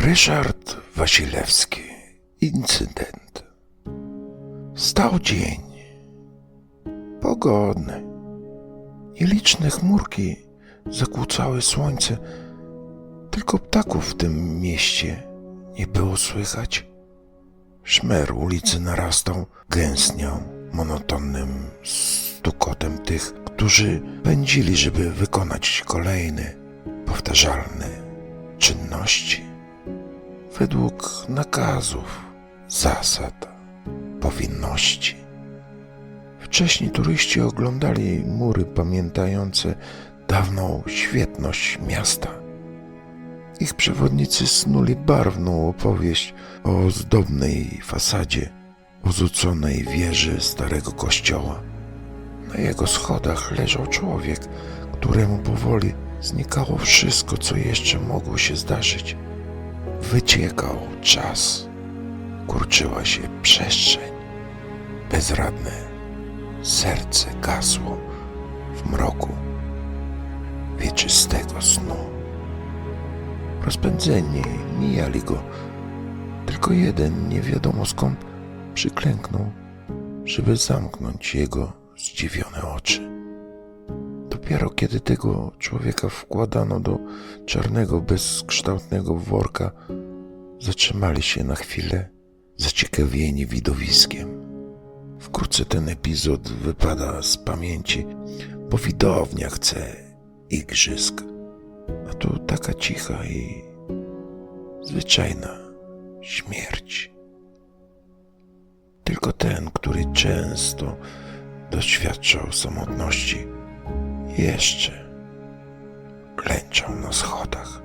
Ryszard Wasilewski. Incydent. Stał dzień. Pogodny. Nieliczne chmurki zakłócały słońce. Tylko ptaków w tym mieście nie było słychać. Szmer ulicy narastał, gęstniał monotonnym stukotem tych, którzy pędzili, żeby wykonać kolejne, powtarzalne czynności według nakazów, zasad, powinności. Wcześniej turyści oglądali mury pamiętające dawną świetność miasta. Ich przewodnicy snuli barwną opowieść o zdobnej fasadzie ozuconej wieży starego kościoła. Na jego schodach leżał człowiek, któremu powoli znikało wszystko, co jeszcze mogło się zdarzyć. Wyciekał czas, kurczyła się przestrzeń. Bezradne serce gasło w mroku wieczystego snu. Rozpędzeni mijali go, tylko jeden nie wiadomo skąd przyklęknął, żeby zamknąć jego zdziwione oczy. Dopiero kiedy tego człowieka wkładano do czarnego, bezkształtnego worka, zatrzymali się na chwilę, zaciekawieni widowiskiem. Wkrótce ten epizod wypada z pamięci, bo widownia chce igrzysk. A tu taka cicha i zwyczajna śmierć. Tylko ten, który często doświadczał samotności, jeszcze klęczał na schodach.